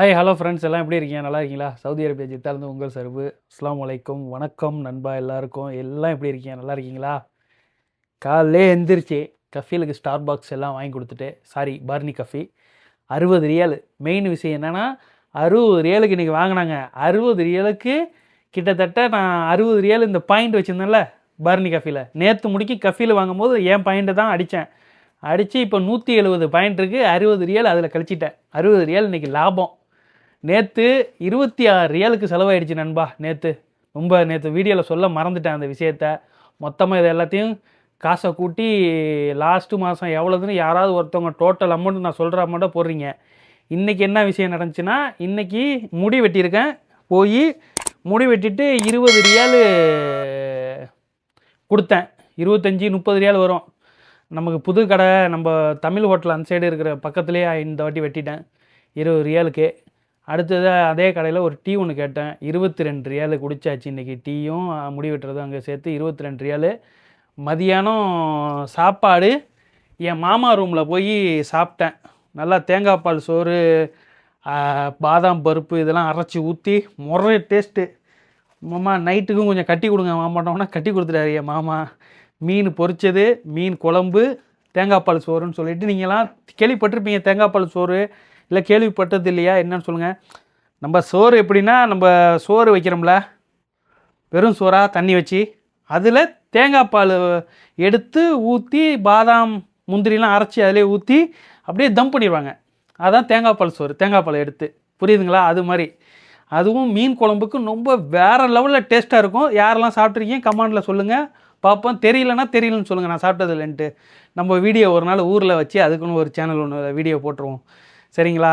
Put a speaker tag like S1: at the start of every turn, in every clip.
S1: Hi hello friends எல்லாம் எப்படி இருக்கீங்க நல்லா இருக்கீங்களா சவுதி அரேபியா ஜித்தாலேருந்து உங்கள் சர்வு அஸ்லாம் வலைக்கம் வணக்கம் நண்பா எல்லாருக்கும் எல்லாம் எப்படி இருக்கீங்க நல்லா இருக்கீங்களா காலையிலே எந்திரிச்சு கஃபீலுக்கு ஸ்டார் பாக்ஸ் எல்லாம் வாங்கி கொடுத்துட்டு சாரி பார்னி கஃபி அறுபது ரியல் மெயின் விஷயம் என்னென்னா அறுபது ரியலுக்கு இன்றைக்கி வாங்கினாங்க அறுபது ரியலுக்கு கிட்டத்தட்ட நான் அறுபது ரியல் இந்த பாயிண்ட் வச்சுருந்தேன்ல பர்னி கஃபியில் நேற்று முடிக்கி கஃபியில் வாங்கும்போது என் பாயிண்ட்டை தான் அடித்தேன் அடித்து இப்போ நூற்றி எழுபது பாயிண்ட் இருக்குது அறுபது ரியல் அதில் கழிச்சிட்டேன் அறுபது ரியல் இன்றைக்கி லாபம் நேற்று இருபத்தி ஆறு ரியலுக்கு செலவாயிடுச்சு நண்பா நேற்று ரொம்ப நேற்று வீடியோவில் சொல்ல மறந்துட்டேன் அந்த விஷயத்த மொத்தமாக இது எல்லாத்தையும் காசை கூட்டி லாஸ்ட்டு மாதம் எவ்வளோதுன்னு யாராவது ஒருத்தவங்க டோட்டல் அமௌண்ட் நான் சொல்கிற அமௌண்ட்டாக போடுறீங்க இன்றைக்கி என்ன விஷயம் நடந்துச்சுன்னா இன்றைக்கி முடி வெட்டியிருக்கேன் போய் முடி வெட்டிட்டு இருபது ரியாலு கொடுத்தேன் இருபத்தஞ்சி முப்பது ரியால் வரும் நமக்கு புது கடை நம்ம தமிழ் ஹோட்டல் அந்த சைடு இருக்கிற பக்கத்துலேயே இந்த வாட்டி வெட்டிட்டேன் இருபது ரியாலுக்கு அடுத்தது அதே கடையில் ஒரு டீ ஒன்று கேட்டேன் இருபத்தி ரெண்டு ரியாலு குடித்தாச்சு இன்றைக்கி டீயும் முடி வெட்டுறதும் அங்கே சேர்த்து இருபத்தி ரெண்டு ரியாலு மதியானம் சாப்பாடு என் மாமா ரூமில் போய் சாப்பிட்டேன் நல்லா தேங்காய் பால் சோறு பாதாம் பருப்பு இதெல்லாம் அரைச்சி ஊற்றி முறை டேஸ்ட்டு மாமா நைட்டுக்கும் கொஞ்சம் கட்டி கொடுங்க மாமாட்டோம்னா கட்டி கொடுத்துட்டாரு என் மாமா மீன் பொறிச்சது மீன் குழம்பு தேங்காய் பால் சோறுன்னு சொல்லிட்டு நீங்களாம் கேள்விப்பட்டிருப்பீங்க தேங்காய் பால் சோறு இல்லை கேள்விப்பட்டது இல்லையா என்னன்னு சொல்லுங்கள் நம்ம சோறு எப்படின்னா நம்ம சோறு வைக்கிறோம்ல வெறும் சோறாக தண்ணி வச்சு அதில் தேங்காய் பால் எடுத்து ஊற்றி பாதாம் முந்திரிலாம் அரைச்சி அதிலே ஊற்றி அப்படியே தம் பண்ணிடுவாங்க அதுதான் தேங்காய் பால் சோறு தேங்காய் பால் எடுத்து புரியுதுங்களா அது மாதிரி அதுவும் மீன் குழம்புக்கு ரொம்ப வேறு லெவலில் டேஸ்ட்டாக இருக்கும் யாரெல்லாம் சாப்பிட்ருக்கீங்க கமாண்டில் சொல்லுங்கள் பார்ப்போம் தெரியலன்னா தெரியலன்னு சொல்லுங்கள் நான் சாப்பிட்டது இல்லைன்ட்டு நம்ம வீடியோ ஒரு நாள் ஊரில் வச்சு அதுக்குன்னு ஒரு சேனல் ஒன்று வீடியோ போட்டுருவோம் சரிங்களா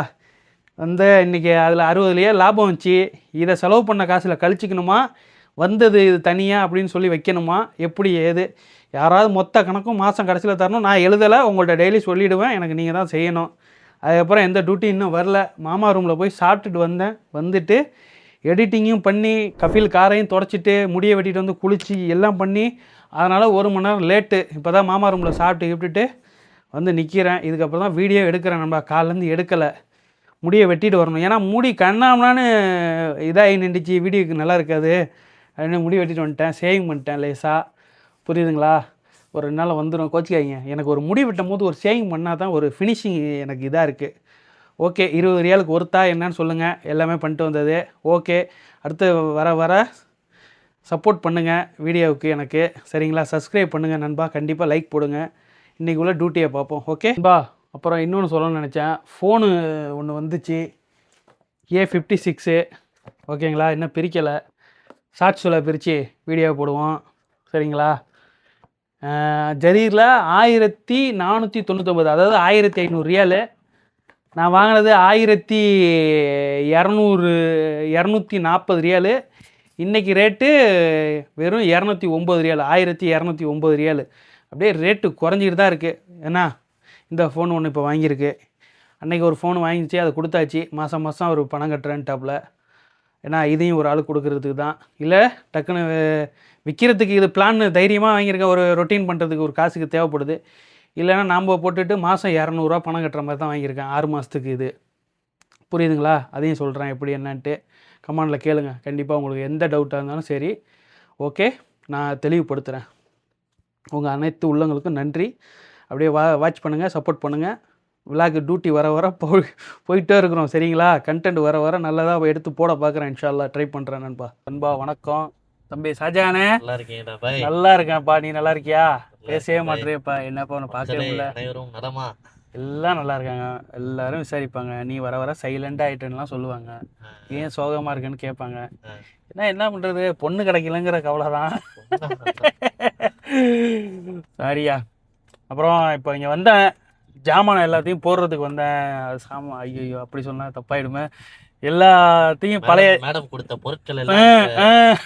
S1: வந்து இன்றைக்கி அதில் அறுபதுலேயே லாபம் வச்சு இதை செலவு பண்ண காசில் கழிச்சிக்கணுமா வந்தது இது தனியாக அப்படின்னு சொல்லி வைக்கணுமா எப்படி ஏது யாராவது மொத்த கணக்கும் மாதம் கடைசியில் தரணும் நான் எழுதலை உங்கள்கிட்ட டெய்லி சொல்லிவிடுவேன் எனக்கு நீங்கள் தான் செய்யணும் அதுக்கப்புறம் எந்த டியூட்டி இன்னும் வரல மாமா ரூமில் போய் சாப்பிட்டுட்டு வந்தேன் வந்துட்டு எடிட்டிங்கும் பண்ணி கபில் காரையும் தொடச்சிட்டு முடியை வெட்டிட்டு வந்து குளித்து எல்லாம் பண்ணி அதனால் ஒரு மணி நேரம் லேட்டு இப்போ தான் மாமா ரூமில் சாப்பிட்டு கிப்பிட்டுட்டு வந்து நிற்கிறேன் இதுக்கப்புறம் தான் வீடியோ எடுக்கிறேன் நம்ம காலேருந்து எடுக்கலை முடியை வெட்டிட்டு வரணும் ஏன்னா முடி கண்ணாமலான்னு இதாகி நின்றுச்சு வீடியோக்கு நல்லா இருக்காது அப்படின்னு முடி வெட்டிட்டு வந்துட்டேன் சேவிங் பண்ணிட்டேன் லேசாக புரியுதுங்களா ஒரு ரெண்டு நாள் வந்துடும் கோச்சிக்காதீங்க எனக்கு ஒரு முடி வெட்டும் போது ஒரு சேவிங் பண்ணால் தான் ஒரு ஃபினிஷிங் எனக்கு இதாக இருக்குது ஓகே இருபது ரியாலுக்கு ஒருத்தா என்னன்னு சொல்லுங்கள் எல்லாமே பண்ணிட்டு வந்தது ஓகே அடுத்து வர வர சப்போர்ட் பண்ணுங்கள் வீடியோவுக்கு எனக்கு சரிங்களா சப்ஸ்கிரைப் பண்ணுங்கள் நண்பா கண்டிப்பாக லைக் போடுங்கள் இன்றைக்கி உள்ள டியூட்டியை பார்ப்போம் ஓகே பா அப்புறம் இன்னொன்று சொல்லணும்னு நினச்சேன் ஃபோனு ஒன்று வந்துச்சு ஏ ஃபிஃப்டி சிக்ஸு ஓகேங்களா இன்னும் பிரிக்கலை ஷார்ட்ஸில் பிரித்து வீடியோ போடுவோம் சரிங்களா ஜரீரில் ஆயிரத்தி நானூற்றி தொண்ணூத்தொம்பது அதாவது ஆயிரத்தி ஐநூறு ரியாலு நான் வாங்கினது ஆயிரத்தி இரநூறு இரநூத்தி நாற்பது ரியாலு இன்றைக்கி ரேட்டு வெறும் இரநூத்தி ஒம்பது ரியாலு ஆயிரத்தி இரநூத்தி ஒம்பது ரியாலு அப்படியே ரேட்டு குறைஞ்சிட்டு தான் இருக்குது ஏன்னா இந்த ஃபோன் ஒன்று இப்போ வாங்கியிருக்கு அன்றைக்கி ஒரு ஃபோன் வாங்கிச்சு அதை கொடுத்தாச்சு மாதம் மாதம் ஒரு பணம் கட்டுறேன்ட்டாப்பில் ஏன்னா இதையும் ஒரு ஆள் கொடுக்கறதுக்கு தான் இல்லை டக்குன்னு விற்கிறதுக்கு இது பிளான் தைரியமாக வாங்கியிருக்கேன் ஒரு ரொட்டீன் பண்ணுறதுக்கு ஒரு காசுக்கு தேவைப்படுது இல்லைன்னா நாம் போட்டுட்டு மாதம் இரநூறுவா பணம் கட்டுற மாதிரி தான் வாங்கியிருக்கேன் ஆறு மாதத்துக்கு இது புரியுதுங்களா அதையும் சொல்கிறேன் எப்படி என்னன்ட்டு கமாண்டில் கேளுங்க கண்டிப்பாக உங்களுக்கு எந்த டவுட்டாக இருந்தாலும் சரி ஓகே நான் தெளிவுபடுத்துகிறேன் உங்கள் அனைத்து உள்ளங்களுக்கும் நன்றி அப்படியே வா வாட்ச் பண்ணுங்கள் சப்போர்ட் பண்ணுங்கள் விழாக்கு டியூட்டி வர வர போய் போயிட்டே இருக்கிறோம் சரிங்களா கண்டென்ட் வர வர நல்லதாக எடுத்து போட பார்க்குறேன் இன்ஷால்லா ட்ரை பண்ணுறேன் நண்பா நண்பா வணக்கம் தம்பி சஜானே நல்லா இருக்கேன் நல்லா இருக்கேன்ப்பா நீ நல்லா இருக்கியா பேசவே மாட்டேப்பா என்னப்பா உன்னை பார்க்கவே
S2: இல்லை
S1: எல்லாம் நல்லா இருக்காங்க எல்லாரும் விசாரிப்பாங்க நீ வர வர சைலண்டாக ஆகிட்டேன்லாம் சொல்லுவாங்க ஏன் சோகமாக இருக்குன்னு கேட்பாங்க ஏன்னா என்ன பண்ணுறது பொண்ணு கிடைக்கலங்கிற கவலை தான் சாரியா அப்புறம் இப்போ இங்கே வந்தேன் ஜாமான் எல்லாத்தையும் போடுறதுக்கு வந்தேன் அது சாமான் ஐயோ அப்படி சொன்னால் தப்பாயிடுமே எல்லாத்தையும் பழைய
S2: மேடம் கொடுத்த பொருட்கள் எல்லாம்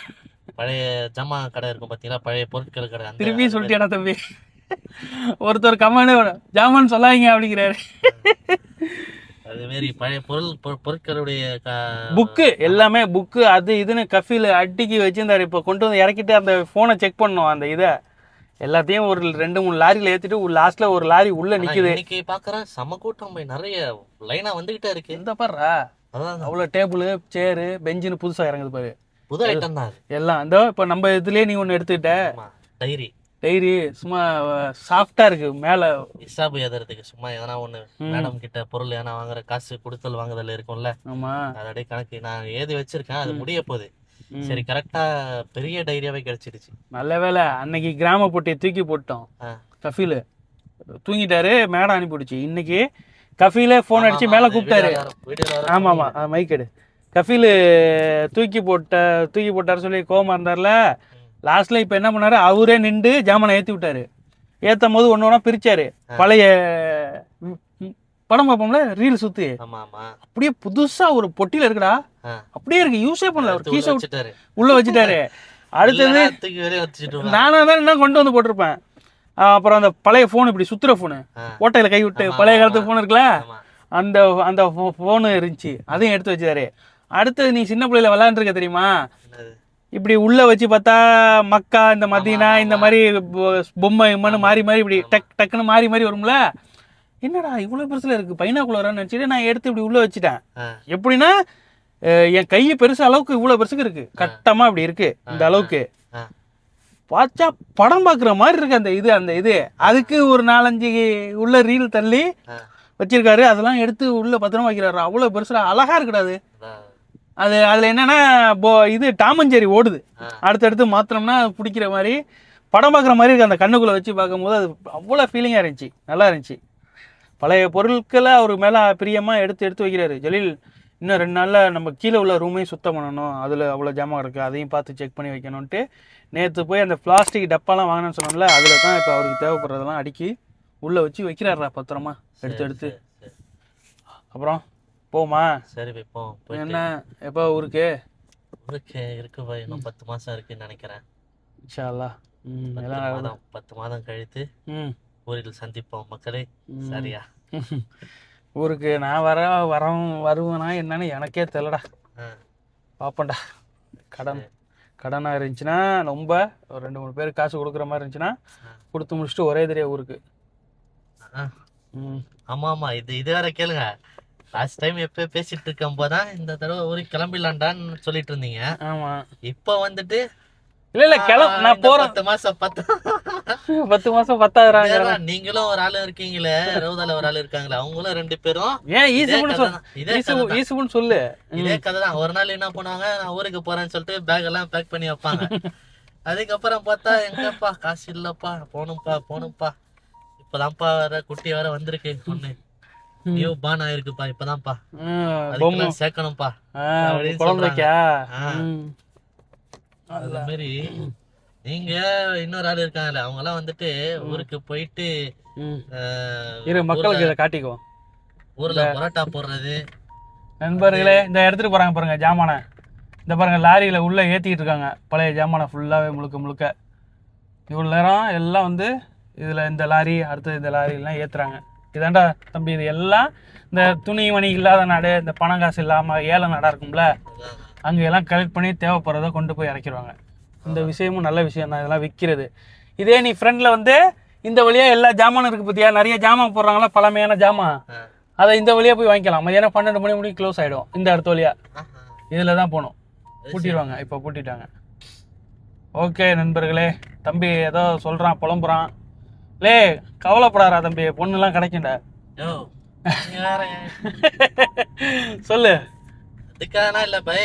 S2: பழைய ஜாமான் கடை இருக்கும் பார்த்தீங்கன்னா பழைய பொருட்கள் கடை
S1: திருப்பி சொல்லிட்டேனா தம்பி ஒருத்தர் கமெண்ட் ஜாமான் சொல்லாதீங்க அப்படிங்கிறாரு
S2: அதுமாரி பழைய பொருள் பொருட்களுடைய
S1: புக்கு எல்லாமே புக்கு அது இதுன்னு கஃபில் அட்டிக்கு வச்சிருந்தாரு இப்போ கொண்டு வந்து இறக்கிட்டு அந்த ஃபோனை செக் பண்ணோம் அந்த இதை எல்லாத்தையும் ஒரு ரெண்டு மூணு லாரியில ஏத்திட்டு ஒரு லாஸ்ட்ல ஒரு லாரி உள்ள நிக்குது
S2: இன்னைக்கு பாக்குறேன் கூட்டம் போய் நிறைய லைனா வந்துகிட்டே இருக்கு
S1: இந்த பாருறா அவ்வளவு டேபிள் சேரு பெஞ்சுன்னு புதுசா இறங்குது பாரு
S2: புது ஐட்டம் தான்
S1: எல்லாம் இந்த இப்ப நம்ம இதுலயே நீ ஒன்னு எடுத்துக்கிட்ட
S2: டைரி டைரி
S1: சும்மா சாஃப்டா இருக்கு மேல
S2: ஹிசாபு எழுதுறதுக்கு சும்மா எதனா ஒண்ணு மேடம் கிட்ட பொருள் எதனா வாங்குற காசு கொடுத்தல் வாங்குதல் இருக்கும்ல ஆமா அதே கணக்கு நான் ஏது வச்சிருக்கேன் அது முடிய போகுது சரி கரெக்டா பெரிய டைரியாவே கிடைச்சிடுச்சு
S1: நல்ல வேலை அன்னைக்கு கிராம போட்டியை தூக்கி போட்டோம் கஃபீல் தூங்கிட்டாரு மேடம் அனுப்பிடுச்சு இன்னைக்கு கஃபீல ஃபோன் அடிச்சு மேலே கூப்பிட்டாரு ஆமா ஆமா மைக் எடு கஃபீல் தூக்கி போட்ட தூக்கி போட்டார் சொல்லி கோமா இருந்தார்ல லாஸ்ட்ல இப்போ என்ன பண்ணாரு அவரே நின்று ஜாமனை ஏற்றி விட்டாரு ஏற்றும் போது ஒன்று ஒன்றா பிரிச்சாரு பழைய படம் பார்ப்போம்ல ரீல் சுத்து
S2: அப்படியே
S1: புதுசா ஒரு பொட்டியில இருக்குடா அப்படியே இருக்கு யூஸே பண்ணல ஒரு கீச அவுட் உள்ள வச்சுட்டாரு அடுத்தது நானா தான் என்ன கொண்டு வந்து போட்டிருப்பேன் அப்புறம் அந்த பழைய ஃபோன் இப்படி சுத்துற ஃபோனு ஓட்டையில கை விட்டு பழைய காலத்து ஃபோன் இருக்குல்ல அந்த அந்த ஃபோனு இருந்துச்சு அதையும் எடுத்து வச்சாரு அடுத்தது நீ சின்ன பிள்ளையில விளையாண்டுருக்க தெரியுமா இப்படி உள்ள வச்சு பார்த்தா மக்கா இந்த மதீனா இந்த மாதிரி பொம்மை இம்மன்னு மாறி மாறி இப்படி டக் டக்குன்னு மாறி மாறி வரும்ல என்னடா இவ்வளோ பெருசில் இருக்குது பைனாக்குலரான்னு நினச்சிட்டு நான் எடுத்து இப்படி உள்ளே வச்சுட்டேன் எப்படின்னா என் கை பெருசு அளவுக்கு இவ்வளோ பெருசுக்கு இருக்குது கட்டமாக இப்படி இருக்குது இந்த அளவுக்கு பார்த்தா படம் பார்க்குற மாதிரி இருக்கு அந்த இது அந்த இது அதுக்கு ஒரு நாலஞ்சு உள்ள ரீல் தள்ளி வச்சிருக்காரு அதெல்லாம் எடுத்து உள்ள பத்திரமா வைக்கிறாரு அவ்வளோ பெருசுல அழகா இருக்கூடாது அது அதில் என்னன்னா போ இது டாமஞ்சேரி ஓடுது அடுத்தடுத்து மாத்திரம்னா பிடிக்கிற மாதிரி படம் பார்க்குற மாதிரி இருக்கு அந்த கண்ணுக்குள்ளே வச்சு பார்க்கும்போது அது அவ்வளோ ஃபீலிங்காக இருந்துச்சு நல்லா இருந்துச்சு பழைய பொருட்களை அவர் மேலே பிரியமாக எடுத்து எடுத்து வைக்கிறாரு ஜலீல் இன்னும் ரெண்டு நாளில் நம்ம கீழே உள்ள ரூமையும் சுத்தம் பண்ணணும் அதில் அவ்வளோ ஜாமான் இருக்குது அதையும் பார்த்து செக் பண்ணி வைக்கணும்ன்ட்டு நேற்று போய் அந்த பிளாஸ்டிக் டப்பாலாம் வாங்கினேன்னு சொன்னோம்ல அதில் தான் இப்போ அவருக்கு தேவைப்படுறதெல்லாம் அடுக்கி உள்ளே வச்சு வைக்கிறாரா பத்திரமா எடுத்து எடுத்து அப்புறம் போமா சரி போ என்ன எப்போ ஊருக்கு
S2: ஊருக்கு இருக்கு போய் இன்னும் பத்து மாதம் இருக்குன்னு நினைக்கிறேன் இன்ஷால்லா எல்லாம் பத்து மாதம் கழித்து ம் ஊரில் சந்திப்போம் மக்களே சரியா
S1: ஊருக்கு நான் வர வரவும் வருவேனா என்னன்னு எனக்கே தெரியலடா பார்ப்பேன்டா கடன் கடனாக இருந்துச்சுன்னா ரொம்ப ஒரு ரெண்டு மூணு பேர் காசு கொடுக்குற மாதிரி இருந்துச்சுன்னா கொடுத்து முடிச்சுட்டு ஒரே தெரிய ஊருக்கு
S2: ஆமாம் ஆமாம் இது இது வேற கேளுங்க லாஸ்ட் டைம் எப்போ பேசிகிட்டு இருக்கும் தான் இந்த தடவை ஊருக்கு கிளம்பிடலான்டான்னு சொல்லிட்டு இருந்தீங்க ஆமாம் இப்போ வந்துட்டு
S1: இல்ல இல்ல கிளம்ப நான் போறேன்
S2: பத்து மாசம் பத்து
S1: பத்து மாசம் பத்தாயிரம்
S2: நீங்களும் ஒரு ஆளு இருக்கீங்களே ரவுதால ஒரு ஆளு இருக்காங்களே அவங்களும் ரெண்டு பேரும்
S1: ஏன் ஈசுபுன்னு ஈசுபுன்னு சொல்லு
S2: இதே கதை தான் ஒரு நாள் என்ன பண்ணுவாங்க நான் ஊருக்கு போறேன்னு சொல்லிட்டு பேக் எல்லாம் பேக் பண்ணி வைப்பாங்க அதுக்கப்புறம் பார்த்தா எங்கப்பா காசு இல்லப்பா போகணும்ப்பா போகணும்ப்பா இப்பதான்ப்பா வேற குட்டி வேற வந்திருக்கு ஒண்ணு நியூ பான் ஆயிருக்குப்பா இப்பதான்ப்பா சேர்க்கணும்ப்பா குழந்தைக்கா அது மாதிரி நீங்க இன்னொரு ஆள் இருக்காங்கல்ல அவங்க எல்லாம் வந்துட்டு ஊருக்கு போயிட்டு
S1: இரு மக்களுக்கு இதை காட்டிக்குவோம்
S2: ஊர்ல பரோட்டா போடுறது
S1: நண்பர்களே இந்த எடுத்துட்டு போறாங்க பாருங்க ஜாமானை இந்த பாருங்க லாரியில உள்ள ஏத்திட்டு இருக்காங்க பழைய ஜாமானை ஃபுல்லாவே முழுக்க முழுக்க இவ்வளவு நேரம் எல்லாம் வந்து இதுல இந்த லாரி அடுத்தது இந்த லாரிலாம் எல்லாம் ஏத்துறாங்க இதாண்டா தம்பி இது எல்லாம் இந்த துணி மணி இல்லாத நாடு இந்த பணம் காசு இல்லாம ஏழை நாடா இருக்கும்ல அங்கே எல்லாம் கலெக்ட் பண்ணி தேவைப்படுறத கொண்டு போய் இறக்கிடுவாங்க இந்த விஷயமும் நல்ல விஷயம் தான் இதெல்லாம் விற்கிறது இதே நீ ஃப்ரெண்டில் வந்து இந்த வழியாக எல்லா ஜாமானும் இருக்குது பார்த்தியா நிறைய ஜாமான் போடுறாங்களா பழமையான ஜாமான் அதை இந்த வழியாக போய் வாங்கிக்கலாம் மதியானம் பன்னெண்டு மணி முடியும் க்ளோஸ் ஆகிடும் இந்த அடுத்த வழியாக இதில் தான் போகணும் பூட்டிடுவாங்க இப்போ கூட்டிட்டாங்க ஓகே நண்பர்களே தம்பி ஏதோ சொல்கிறான் புலம்புறான் லே கவலைப்படாரா தம்பி பொண்ணுலாம் கிடைக்கண்ட சொல்லு
S2: திக்கானா இல்ல பை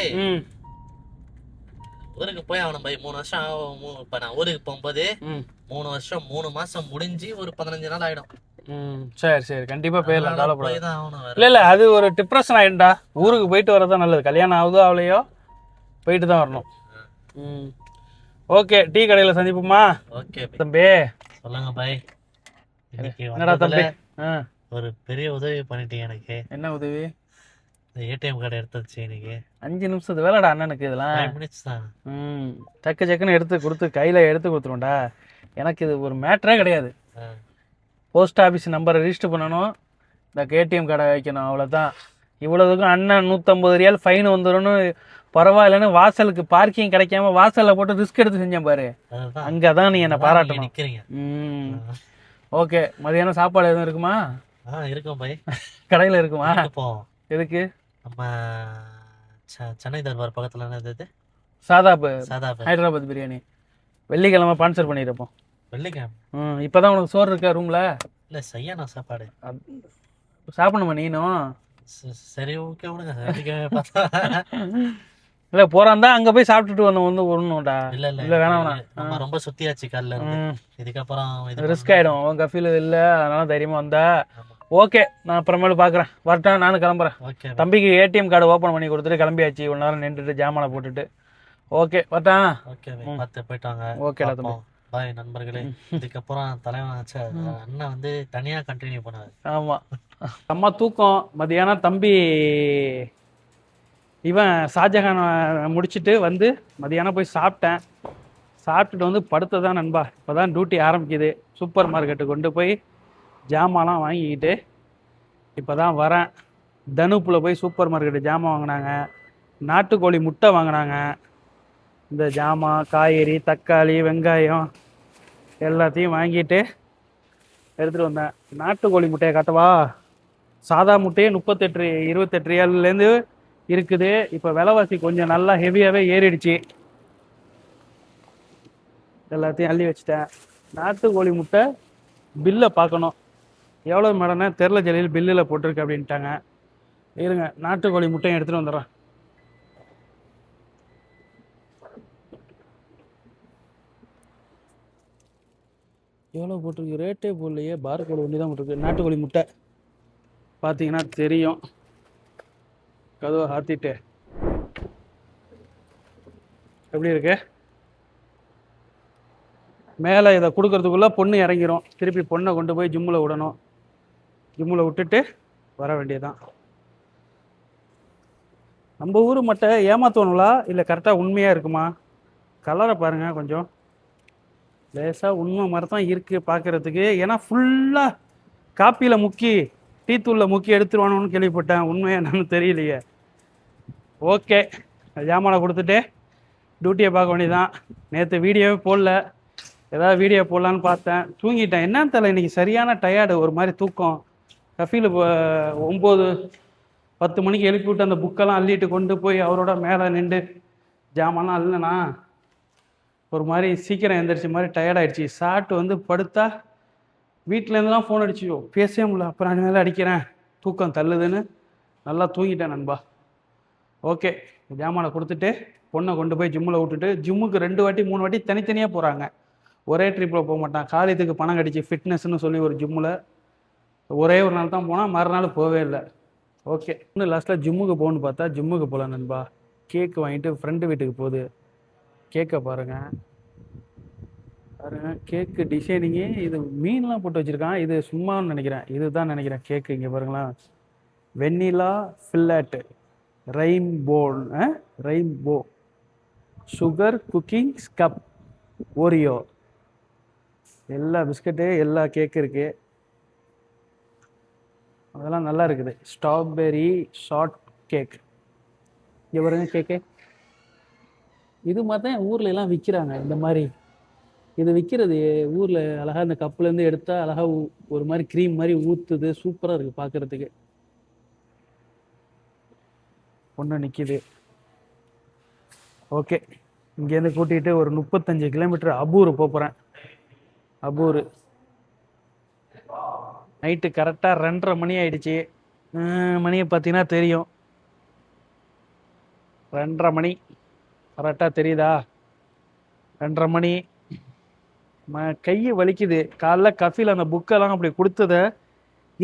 S2: ஊருக்கு போய் அவனும் பை மூணு வருஷம் ஆகும் இப்ப நான் ஊருக்கு போகும்போது மூணு வருஷம் மூணு மாசம் முடிஞ்சு ஒரு பதினஞ்சு நாள் ஆயிடும்
S1: சரி சரி கண்டிப்பா போயிடலாம் கவலைப்படாது இல்ல இல்ல அது ஒரு டிப்ரெஷன் ஆயிடும்டா ஊருக்கு போயிட்டு வரதான் நல்லது கல்யாணம் ஆகுதோ அவளையோ போயிட்டு தான் வரணும் ம் ஓகே டீ கடையில சந்திப்போமா ஓகே தம்பி சொல்லுங்க பை என்னடா தம்பி
S2: ஒரு பெரிய உதவி பண்ணிட்டீங்க எனக்கு என்ன உதவி ஏடிஎம் கார்டு எடுத்து வச்சு
S1: அஞ்சு நிமிஷத்து வேலைடா அண்ணனுக்கு இதெல்லாம்
S2: மினிட்ஸ் தான் ம்
S1: டக்கு சக்குன்னு எடுத்து கொடுத்து கையில் எடுத்து கொடுத்துருவோம்டா எனக்கு இது ஒரு மேட்ரே கிடையாது போஸ்ட் ஆஃபீஸ் நம்பரை ரிஜிஸ்டர் பண்ணணும் இந்த ஏடிஎம் கார்டை வைக்கணும் அவ்வளோதான் இவ்வளோதுக்கும் அண்ணன் நூற்றம்பது ரியால் ஃபைன் வந்துடும்னு பரவாயில்லன்னு வாசலுக்கு பார்க்கிங் கிடைக்காம வாசலில் போட்டு ரிஸ்க் எடுத்து செஞ்சேன் பாரு அங்கே தான் நீ என்னை
S2: பாராட்டணும் ம்
S1: ஓகே மதியானம் சாப்பாடு எதுவும் இருக்குமா இருக்கும் பாய் கடையில் இருக்குமா எதுக்கு
S2: நம்ம செ- சென்னை தர்பார் பக்கத்தில் என்னது இது சாதாபு சாதாபு
S1: ஹைதராபாத் பிரியாணி வெள்ளிக்கிழமை ஸ்பான்சர் பண்ணியிருப்போம் வெள்ளிக்கிழமை ம் இப்போ தான் உனக்கு சோறு இருக்கா ரூமில்
S2: இல்ல செய்யணும் சாப்பாடு
S1: சாப்பிடணுமா நீனும்
S2: சரி ஓகே விடுங்க
S1: இல்லை போகிறான் தான் அங்கே போய் சாப்பிட்டுட்டு வந்து வந்து வரணும்டா
S2: இல்லை இல்லை இல்லை வேணாம், வேணாம். ரொம்ப சுத்தியாச்சு காலில் இதுக்கப்புறம்
S1: இது ரிஸ்க் ஆகிடும் உங்கள் ஃபீல் இல்லை அதனால தைரியமாக வந்தா ஓகே நான் அப்புறமேலு பார்க்குறேன் வரட்டேன் நானும் கிளம்புறேன் ஓகே தம்பிக்கு ஏடிஎம் கார்டு ஓப்பன் பண்ணி கொடுத்துட்டு கிளம்பியாச்சு ஒரு நேரம் நின்றுட்டு ஜாமான போட்டுட்டு ஓகே வரட்டேன்
S2: ஓகே பார்த்து போயிட்டாங்க ஓகே பாய் நண்பர்களே இதுக்கப்புறம் தலைவன் அண்ணன் வந்து தனியாக கண்டினியூ பண்ணாரு
S1: ஆமாம் அம்மா தூக்கம் மதியானம் தம்பி இவன் ஷாஜஹான் முடிச்சுட்டு வந்து மதியானம் போய் சாப்பிட்டேன் சாப்பிட்டுட்டு வந்து படுத்ததான் நண்பா இப்போதான் டியூட்டி ஆரம்பிக்குது சூப்பர் மார்க்கெட்டு கொண்டு போய் ஜாமான்லாம் வாங்கிக்கிட்டு இப்போ தான் வரேன் தனுப்பில் போய் சூப்பர் மார்க்கெட்டு ஜாமான் வாங்கினாங்க நாட்டுக்கோழி முட்டை வாங்கினாங்க இந்த ஜாமான் காய்கறி தக்காளி வெங்காயம் எல்லாத்தையும் வாங்கிட்டு எடுத்துகிட்டு வந்தேன் நாட்டுக்கோழி முட்டையை காட்டவா சாதா முட்டையே முப்பத்தெட்டு இருபத்தெட்டு ஏழுலேருந்து இருக்குது இப்போ விலைவாசி கொஞ்சம் நல்லா ஹெவியாகவே ஏறிடுச்சு எல்லாத்தையும் அள்ளி வச்சுட்டேன் நாட்டுக்கோழி முட்டை பில்லை பார்க்கணும் எவ்வளோ மேடம்னா தெரில ஜெலியில் பில்லில் போட்டிருக்கு அப்படின்ட்டாங்க இருங்க நாட்டுக்கோழி முட்டையும் எடுத்துகிட்டு வந்துடுறேன் எவ்வளோ போட்டிருக்கு ரேட்டே போடலையே பார்க்கோடு ஒன்று தான் போட்டிருக்கு நாட்டுக்கோழி முட்டை பார்த்தீங்கன்னா தெரியும் கதவை ஆற்றிட்டு எப்படி இருக்கு மேலே இதை கொடுக்கறதுக்குள்ளே பொண்ணு இறங்கிரும் திருப்பி பொண்ணை கொண்டு போய் ஜிம்மில் விடணும் ஜிம்மில் விட்டுட்டு வர வேண்டியதுதான் நம்ம ஊர் மட்டை ஏமாத்தணுங்களா இல்லை கரெக்டாக உண்மையாக இருக்குமா கலரை பாருங்கள் கொஞ்சம் லேசாக உண்மை மாதிரி தான் இருக்குது பார்க்குறதுக்கு ஏன்னா ஃபுல்லாக காப்பியில் முக்கி டீத்தூளில் முக்கி எடுத்துருவானு கேள்விப்பட்டேன் உண்மையாக என்னன்னு தெரியலையே ஓகே ஜாமான கொடுத்துட்டு டியூட்டியை பார்க்க வேண்டியதான் நேற்று வீடியோவே போடல ஏதாவது வீடியோ போடலான்னு பார்த்தேன் தூங்கிட்டேன் என்னன்னு தெரியல இன்றைக்கி சரியான டயர்டு ஒரு மாதிரி தூக்கம் இப்போ ஒம்பது பத்து மணிக்கு எழுப்பி விட்டு அந்த புக்கெல்லாம் அள்ளிட்டு கொண்டு போய் அவரோட மேலே நின்று ஜாமான்லாம் அள்ளனா ஒரு மாதிரி சீக்கிரம் எழுந்திரிச்சி மாதிரி டயர்டாயிடுச்சு சாப்பிட்டு வந்து படுத்தா வீட்டிலேருந்துலாம் ஃபோன் அடிச்சு பேசவே முடியல அப்புறம் அந்த மேலே அடிக்கிறேன் தூக்கம் தள்ளுதுன்னு நல்லா தூங்கிட்டேன் நண்பா ஓகே ஜாமானை கொடுத்துட்டு பொண்ணை கொண்டு போய் ஜிம்மில் விட்டுட்டு ஜிம்முக்கு ரெண்டு வாட்டி மூணு வாட்டி தனித்தனியாக போகிறாங்க ஒரே ட்ரிப்பில் போக மாட்டான் காலேஜுக்கு பணம் கடிச்சு ஃபிட்னஸ்ன்னு சொல்லி ஒரு ஜிம்மில் ஒரே ஒரு நாள் தான் போனால் மறுநாள் போகவே இல்லை ஓகே இன்னும் லாஸ்ட்டில் ஜிம்முக்கு போகணுன்னு பார்த்தா ஜிம்முக்கு போகலாம் நண்பா கேக்கு வாங்கிட்டு ஃப்ரெண்டு வீட்டுக்கு போகுது கேக்கை பாருங்கள் பாருங்கள் கேக்கு டிசைனிங்கே இது மீன்லாம் போட்டு வச்சுருக்கான் இது சும்மான்னு நினைக்கிறேன் இதுதான் நினைக்கிறேன் கேக்கு இங்கே பாருங்களேன் வெண்ணிலா ஃபில்லட்டு ரெயின்போன் ரெயின்போ சுகர் குக்கிங் ஸ்கப் ஓரியோ எல்லா பிஸ்கட்டு எல்லா கேக்கு இருக்குது அதெல்லாம் நல்லா இருக்குது ஸ்ட்ராபெரி ஷார்ட் கேக் இங்கே கேக்கு இது மாதிரி தான் ஊரில் எல்லாம் விற்கிறாங்க இந்த மாதிரி இது விற்கிறது ஊரில் அழகாக இந்த கப்புலேருந்து எடுத்தால் அழகாக ஒரு மாதிரி க்ரீம் மாதிரி ஊற்றுது சூப்பராக இருக்குது பார்க்குறதுக்கு ஒன்று நிற்கிது ஓகே இங்கேருந்து கூட்டிகிட்டு ஒரு முப்பத்தஞ்சு கிலோமீட்டர் அபூர் போகிறேன் அபூர் நைட்டு கரெக்டாக ரெண்டரை மணி ஆயிடுச்சு மணியை பார்த்தீங்கன்னா தெரியும் ரெண்டரை மணி கரெக்டாக தெரியுதா ரெண்டரை மணி ம கையை வலிக்குது காலைல கஃபியில் அந்த புக்கெல்லாம் அப்படி கொடுத்ததை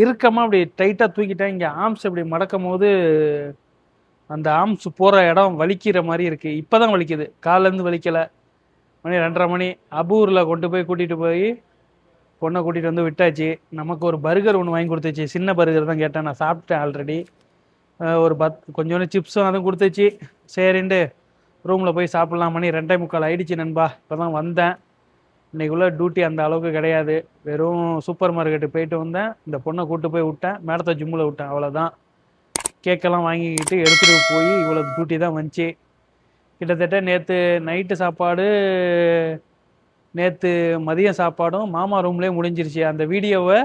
S1: இறுக்கமாக அப்படி டைட்டாக தூக்கிட்டேன் இங்கே ஆம்ஸ் இப்படி மடக்கும் போது அந்த ஆம்ஸ் போகிற இடம் வலிக்கிற மாதிரி இருக்குது இப்போ தான் வலிக்குது காலேருந்து வலிக்கலை மணி ரெண்டரை மணி அபூரில் கொண்டு போய் கூட்டிகிட்டு போய் பொண்ணை கூட்டிகிட்டு வந்து விட்டாச்சு நமக்கு ஒரு பர்கர் ஒன்று வாங்கி கொடுத்துச்சு சின்ன பர்கர் தான் கேட்டேன் நான் சாப்பிட்டேன் ஆல்ரெடி ஒரு பத் கொஞ்சோண்டு சிப்ஸும் அதுவும் கொடுத்துச்சு சரின்ட்டு ரூமில் போய் சாப்பிட்லாம் ரெண்டே முக்கால் ஆயிடுச்சு நண்பா இப்போ தான் வந்தேன் இன்றைக்குள்ளே டியூட்டி அந்த அளவுக்கு கிடையாது வெறும் சூப்பர் மார்க்கெட்டு போயிட்டு வந்தேன் இந்த பொண்ணை கூப்பிட்டு போய் விட்டேன் மேடத்தை ஜிம்மில் விட்டேன் அவ்வளோதான் கேக்கெல்லாம் வாங்கிக்கிட்டு எடுத்துகிட்டு போய் இவ்வளோ டியூட்டி தான் வந்துச்சு கிட்டத்தட்ட நேற்று நைட்டு சாப்பாடு நேற்று மதியம் சாப்பாடும் மாமா ரூம்லேயே முடிஞ்சிருச்சு அந்த வீடியோவை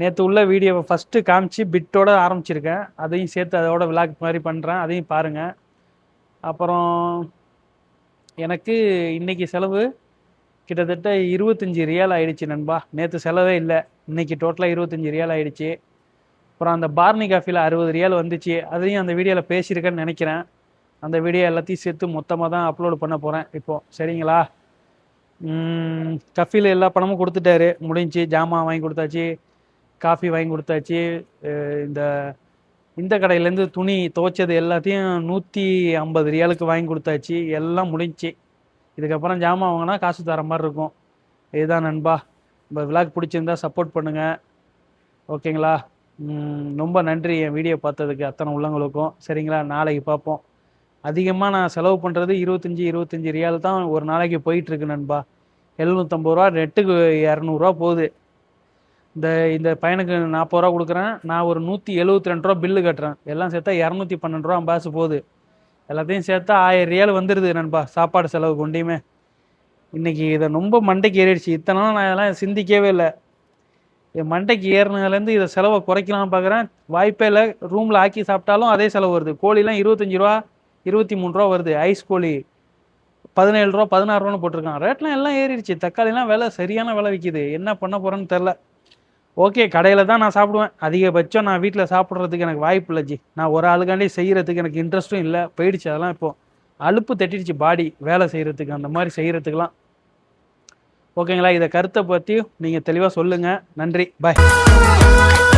S1: நேற்று உள்ள வீடியோவை ஃபஸ்ட்டு காமிச்சு பிட்டோட ஆரம்பிச்சிருக்கேன் அதையும் சேர்த்து அதோட விளாக் மாதிரி பண்ணுறேன் அதையும் பாருங்கள் அப்புறம் எனக்கு இன்றைக்கி செலவு கிட்டத்தட்ட இருபத்தஞ்சி ரியல் ஆகிடுச்சு நண்பா நேற்று செலவே இல்லை இன்றைக்கி டோட்டலாக இருபத்தஞ்சி ரியல் ஆகிடுச்சு அப்புறம் அந்த பார்னி காஃபியில் அறுபது ரியல் வந்துச்சு அதையும் அந்த வீடியோவில் பேசியிருக்கேன்னு நினைக்கிறேன் அந்த வீடியோ எல்லாத்தையும் சேர்த்து மொத்தமாக தான் அப்லோடு பண்ண போகிறேன் இப்போது சரிங்களா கஃபியில் எல்லா பணமும் கொடுத்துட்டாரு முடிஞ்சு ஜாமான் வாங்கி கொடுத்தாச்சு காஃபி வாங்கி கொடுத்தாச்சு இந்த இந்த கடையிலேருந்து துணி துவைச்சது எல்லாத்தையும் நூற்றி ஐம்பது ரியாலுக்கு வாங்கி கொடுத்தாச்சு எல்லாம் முடிஞ்சு இதுக்கப்புறம் ஜாமான் வாங்கினா காசு தர மாதிரி இருக்கும் இதுதான் நண்பா நம்ம விளாக் பிடிச்சிருந்தா சப்போர்ட் பண்ணுங்கள் ஓகேங்களா ரொம்ப நன்றி என் வீடியோ பார்த்ததுக்கு அத்தனை உள்ளவங்களுக்கும் சரிங்களா நாளைக்கு பார்ப்போம் அதிகமாக நான் செலவு பண்ணுறது இருபத்தஞ்சி இருபத்தஞ்சி ரியால் தான் ஒரு நாளைக்கு போயிட்டுருக்கு நண்பா எழுநூற்றம்பது ரூபா நெட்டுக்கு இரநூறுவா போகுது இந்த இந்த பையனுக்கு நாற்பது ரூபா கொடுக்குறேன் நான் ஒரு நூற்றி எழுபத்தி ரெண்டு ரூபா பில்லு கட்டுறேன் எல்லாம் சேர்த்தா இரநூத்தி பன்னெண்டு ரூபா அம்பாசு போகுது எல்லாத்தையும் சேர்த்தா ஆயிரம் ரியால் வந்துடுது நண்பா சாப்பாடு செலவு கொண்டையுமே இன்றைக்கி இதை ரொம்ப மண்டைக்கு ஏறிடுச்சு இத்தனை நான் இதெல்லாம் சிந்திக்கவே இல்லை என் மண்டைக்கு ஏறினதுலேருந்து இதை செலவை குறைக்கலாம்னு பார்க்குறேன் வாய்ப்பே இல்லை ரூமில் ஆக்கி சாப்பிட்டாலும் அதே செலவு வருது கோழிலாம் இருபத்தஞ்சி ரூபா இருபத்தி மூணு ரூபா வருது ஐஸ் கோழி பதினேழு ரூபா பதினாறு ரூபான்னு போட்டிருக்கான் ரேட்லாம் எல்லாம் ஏறிடுச்சு தக்காளிலாம் விலை சரியான விலை விற்கிது என்ன பண்ண போகிறேன்னு தெரில ஓகே கடையில் தான் நான் சாப்பிடுவேன் அதிகபட்சம் நான் வீட்டில் சாப்பிட்றதுக்கு எனக்கு வாய்ப்பு இல்லை ஜி நான் ஒரு ஆளுக்காண்டி செய்கிறதுக்கு எனக்கு இன்ட்ரெஸ்ட்டும் இல்லை போயிடுச்சு அதெல்லாம் இப்போது அலுப்பு தட்டிடுச்சு பாடி வேலை செய்கிறதுக்கு அந்த மாதிரி செய்கிறதுக்கெலாம் ஓகேங்களா இதை கருத்தை பற்றியும் நீங்கள் தெளிவாக சொல்லுங்கள் நன்றி பாய்